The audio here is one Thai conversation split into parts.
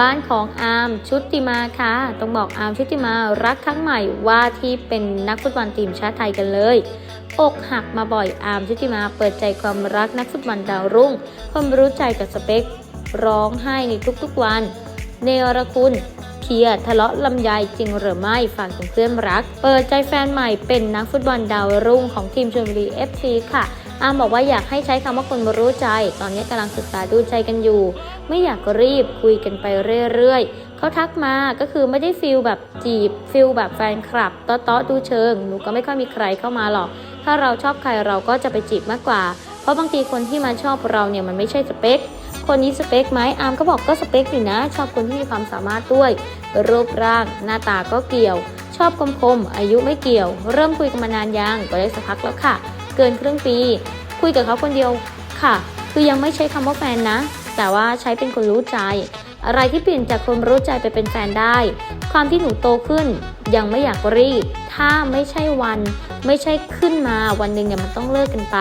บ้านของอาร์มชุติมาค่ะ ต้องบอกอาร์มชุติมารักครั้งใหม่ว่าที่เป็นนักฟุตบอลทีมชาติไทยกันเลย อกหักมาบ่อยอาร์มชุติมาเปิดใจความรักนักฟุตบอลดาวรุ่งคนรู้ใจกับสเปค ร้องไห้ในทุกๆวัน เนรคุณเคลียร์ทะเลาะลำไยจริงหรือไม่ฝากถึงเพื่อนรัก เปิดใจแฟนใหม่เป็นนักฟุตบอลดาวรุ่งของทีมชลบุรี FC ค่ะ อามบอกว่าอยากให้ใช้คำว่าคนรู้ใจ ตอนนี้กำลังศึกษาดูใจกันอยู่ ไม่อยากรีบคุยกันไปเรื่อยๆเขาทักมาก็คือไม่ได้ฟิลแบบจีบฟิลแบบแฟนคลับเตาะๆดูเชิงหนูก็ไม่ค่อยมีใครเข้ามาหรอก ถ้าเราชอบใครเราก็จะไปจีบมากกว่า เพราะบางทีคนที่มาชอบเราเนี่ยมันไม่ใช่สเปคคนนี้สเปคไหมอาร์มก็บอกก็สเปคอยู่นะ ชอบคนที่มีความสามารถด้วย รูปร่าง หน้าตาก็เกี่ยว ชอบคมคมๆอายุไม่เกี่ยว เริ่มคุยกันมานานยังก็ได้สักพักแล้วค่ะ เกินครึ่งปี คุยกับเขาคนเดียวค่ะ คือยังไม่ใช้คำว่าแฟนนะ แต่ว่าใช้เป็นคนรู้ใจ อะไรที่เปลี่ยนจากคนรู้ใจไปเป็นแฟนได้ ความที่หนูโตขึ้น ยังไม่อยากรีบ ถ้าไม่ใช่วัน ไม่ใช่ขึ้นมาวันหนึ่งเนี่ยมันต้องเลิกกันไป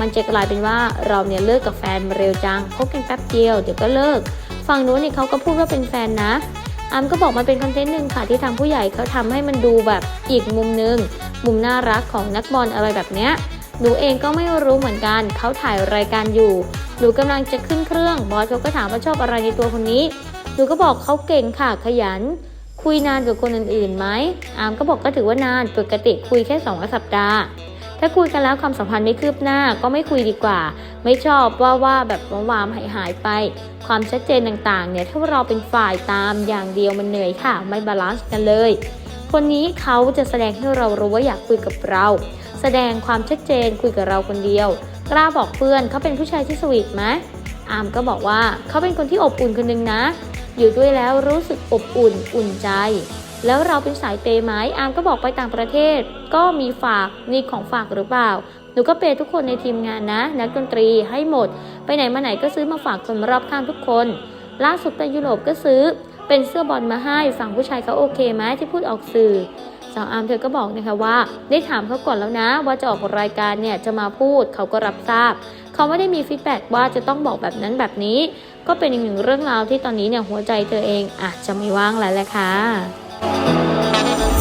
มันจะกลายเป็นว่าเราเนี่ยเลิกกับแฟนเร็วจังคบกันแป๊บเดียวเดี๋ยวก็เลิกฝั่งนู้นเนี่ยเขาก็พูดว่าเป็นแฟนนะ อามก็บอกมันเป็นคอนเทนต์หนึ่งค่ะที่ทางผู้ใหญ่เขาทำให้มันดูแบบอีกมุมหนึง มุมน่ารักของนักบอลอะไรแบบเนี้ยหนูเองก็ไม่รู้เหมือนกันเขาถ่ายรายการอยู่ หนูกำลังจะขึ้นเครื่องบอสเขาก็ถามว่าชอบอะไรในตัวคนนี้ หนูก็บอกเขาเก่งค่ะขยัน คุยนานกว่าคนอื่นๆไหมอามก็บอกก็ถือว่านานปกติคุยแค่สองสัปดาห์ ถ้าคุยกันแล้วความสัมพันธ์ไม่คืบหน้าก็ไม่คุยดีกว่า ไม่ชอบว่าว่าแบบวามหายหายไป ความชัดเจนต่างๆเนี่ยถ้าเราเป็นฝ่ายตามอย่างเดียวมันเหนื่อยค่ะ ไม่บาลานซ์กันเลย คนนี้เขาจะแสดงให้เรารู้ว่าอยากคุยกับเรา แสดงความชัดเจนคุยกับเราคนเดียว กล้าบอกเพื่อนเขาเป็นผู้ชายที่สวีทไหมอามก็บอกว่าเขาเป็นคนที่อบอุ่นคนหนึงนะ อยู่ด้วยแล้วรู้สึกอบอุ่นอุ่นใจ แล้วเราเป็นสายเปย์ไหมอามก็บอกไปต่างประเทศ ก็มีฝากมีของฝากหรือเปล่า หนูก็เปย์ทุกคนในทีมงานนะ นักดนตรีให้หมด ไปไหนมาไหนก็ซื้อมาฝากคนรอบข้างทุกคน ล่าสุดไปยุโรปก็ซื้อ เป็นเสื้อบอลมาให้ฝั่งผู้ชายเขาโอเคไหมที่พูดออกสื่อสาวอาร์มเธอก็บอกนะคะว่า ได้ถามเขาก่อนแล้วนะ ว่าจะออกรายการเนี่ยจะมาพูดเขาก็รับทราบ เขาไม่ได้มีฟีดแบ็กว่าจะต้องบอกแบบนั้นแบบนี้ ก็เป็นอีกหนึ่งเรื่องราวที่ตอนนี้เนี่ยหัวใจเธอเองอาจจะไม่ว่างแล้วแหละค่ะ Música